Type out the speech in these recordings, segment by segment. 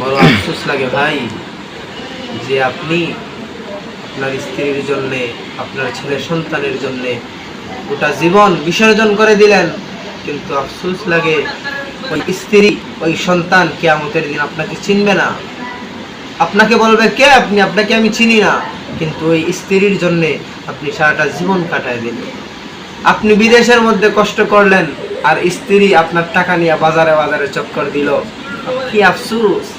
বড় আফসোস লাগে ভাই যে আপনি আপনার স্ত্রীর জন্যে, আপনার ছেলে সন্তানের জন্যে গোটা জীবন বিসর্জন করে দিলেন। কিন্তু আফসোস লাগে ওই স্ত্রী, ওই সন্তান কে কেয়ামতের দিন আপনাকে চিনবে না। আপনাকে বলবে, কে আপনি? আপনাকে আমি চিনি না। কিন্তু ওই স্ত্রীর জন্যে আপনি সারাটা জীবন কাটায় দিলেন। আপনি বিদেশের মধ্যে কষ্ট করলেন, আর স্ত্রী আপনার টাকা নিয়ে বাজারে বাজারে চক্কর দিল। কি আফসুস!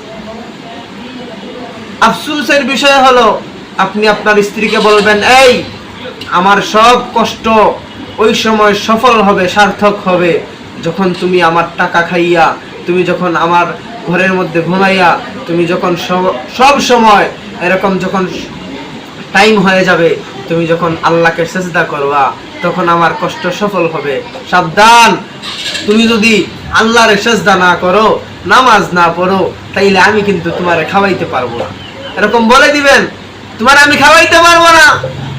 আফসুসের বিষয় হলো, আপনি আপনার স্ত্রীকে বলবেন, এই, আমার সব কষ্ট ওই সময় সফল হবে, সার্থক হবে। যখন তুমি আমার টাকা খাইয়া, তুমি যখন আমার ঘরের মধ্যে ঘুমাইয়া, তুমি যখন সব- সময় এরকম যখন টাইম হয়ে যাবে, তুমি যখন আল্লাহকে সেজদা করবা, তখন আমার কষ্ট সফল হবে। সাবধান! তুমি যদি আল্লাহর সেজদা না করো, নামাজ না পড়ো, তাইলে আমি কিন্তু তোমারে খাওয়াইতে পারব না। এরকম বলে দিবেন, তোমার আমি খাওয়াইতে পারব না।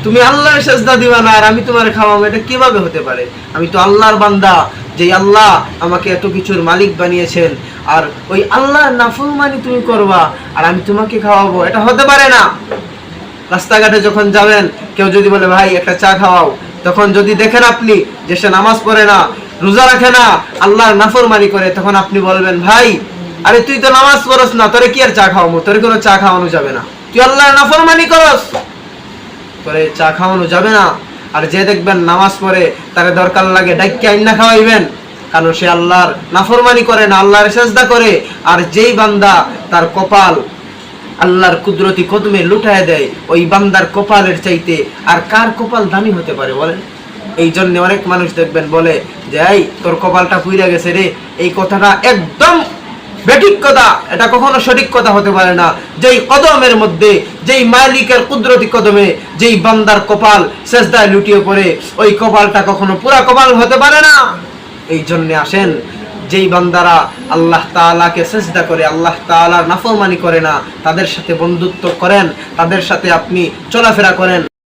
তুমি আল্লাহর সেজদা দিবা না আর আমি তোমার খাওয়াবো। এটা কীভাবে হতে পারে? আমি তো আল্লাহর বান্দা, যে আল্লাহ আমাকে এত কিছুর মালিক বানিয়েছেন। আর ওই আল্লাহর নাফরমানি তুমি করবা আর আমি তোমাকে খাওয়াবো, এটা হতে পারে না। রাস্তাঘাটে যখন যাবেন, কেউ যদি বলে, ভাই, একটা চা খাওয়াও। তখন যদি দেখেন আপনি যে সে নামাজ পড়ে না, রোজা রাখে না, আল্লাহর নাফরমানি করে, তখন আপনি বলবেন, ভাই আরে তুই তো নামাজ পড়স না, তোরে কি আর চা খাওয়াবো? তোরে কোনো চা খাওয়ানো যাবে না। তুই আল্লাহর নাফরমানি করস। তোরে চা খাওয়ানো যাবে না। আর যে দেখবেন নামাজ পড়ে, তারে দরকার লাগে ডাইকে আইনা খাওয়াইবেন। কারণ সে আল্লাহর নাফরমানি করে না, আল্লাহর সেজদা করে। আর যেই বান্দা তার কপাল আল্লাহর কুদরতি কদমে লুটায় দেয়, ওই বান্দার কপালের চাইতে আর কার কপাল দামি হতে পারে বলেন? এই জন্য অনেক মানুষ দেখবেন বলে যে, এই, তোর কপালটা পুইরা গেছে রে। এই কথাটা একদম বেঠিক কথা এটা কখনো সঠিক কথা হতে পারে না। যেই কদমের মধ্যে, যেই মালিকের কুদরতি কদমে, যেই বান্দার কপাল শেষদায় লুটিয়ে পড়ে, ওই কপালটা কখনো পুরা কপাল হতে পারে না। এই জন্যে আসেন, যেই বান্দারা আল্লাহ তাআলাকে সেজদা করে, আল্লাহ তাআলার নাফরমানি করে না, তাদের সাথে বন্ধুত্ব করেন, তাদের সাথে আপনি চলাফেরা করেন